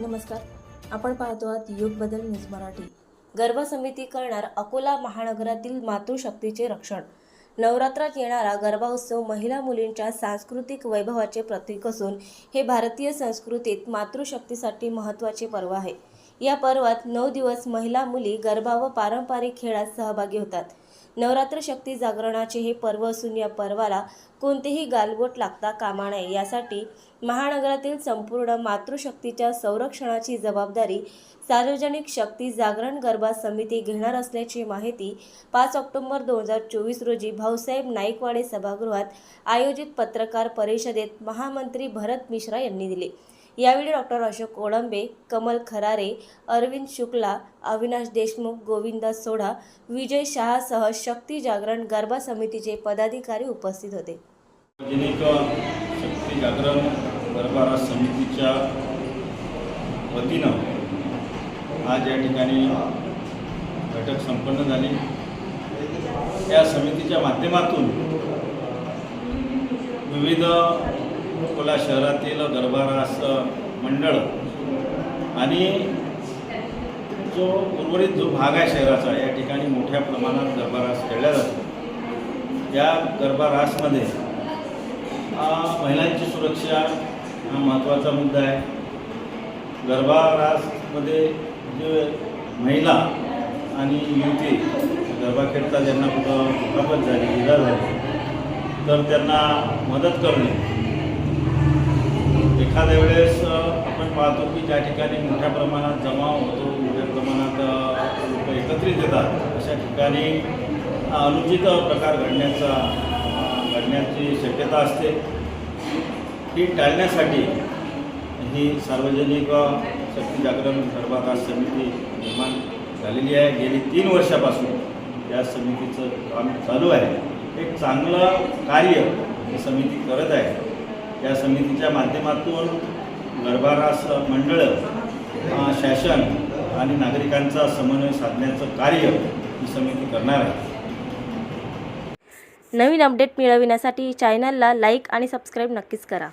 नमस्कार. आपण पाहतो आहात युग बदल न्यूज मराठी. गर्भ समिती करणार अकोला महानगरातील मातृशक्तीचे रक्षण. नवरात्रात येणारा गरबा महिला मुलींच्या सांस्कृतिक वैभवाचे प्रतीक असून हे भारतीय संस्कृतीत मातृशक्तीसाठी महत्त्वाचे पर्व आहे. या पर्वात नऊ दिवस महिला मुली गरबा व पारंपरिक खेळात सहभागी होतात. नवरात्र शक्ती जागरणाचे हे पर्व असून या पर्वाला कोणतेही गालबोट लागता कामा नये. यासाठी महानगरातील संपूर्ण मातृशक्तीच्या संरक्षणाची जबाबदारी सार्वजनिक शक्ती जागरण गरबा समिती घेणार असल्याची माहिती पाच ऑक्टोबर दोन हजार चोवीस रोजी भाऊसाहेब नाईकवाडे सभागृहात आयोजित पत्रकार परिषदेत महामंत्री भरत मिश्रा यांनी दिली. यावेळी डॉक्टर अशोक ओळंबे कमल खरारे अरविंद शुक्ला अविनाश देशमुख गोविंद सोढा विजय शहासह शक्ती जागरण गरबा समितीचे पदाधिकारी उपस्थित होते. शक्ती जागरण गरबा समितीच्या वतीनं आज या ठिकाणी बैठक संपन्न झाली. या समितीच्या माध्यमातून विविध अकोला शहरातील गरबारास मंडळ आणि जो उर्वरित जो भाग आहे शहराचा या ठिकाणी मोठ्या प्रमाणात गरबारास खेळला जातो. या गरबा रासमध्ये महिलांची सुरक्षा हा महत्त्वाचा मुद्दा आहे. गरबा रासमध्ये जे महिला आणि युवती गरबा खेळता ज्यांना कुठं दुखापत झाली इजा झाली तर त्यांना मदत करणे एखाद्या वेळेस आपण पाहतो की ज्या ठिकाणी मोठ्या प्रमाणात जमाव होतो मोठ्या प्रमाणात लोक एकत्रित येतात अशा ठिकाणी अनुचित प्रकार घडण्याचा घडण्याची शक्यता असते. ती टाळण्यासाठी ही सार्वजनिक शक्ती जागरण गरबा समिती निर्माण झालेली आहे. गेली तीन वर्षापासून या समितीचं काम चालू आहे. एक चांगलं कार्य ही समिती करत आहे. या समितीच्या माध्यमातून गरबारास मंडळं शासन आणि नागरिकांचा समन्वय साधण्याचं कार्य ही समिती करणार आहे. नवीन अपडेट मिळविण्यासाठी चॅनलला लाईक आणि सबस्क्राईब नक्कीच करा.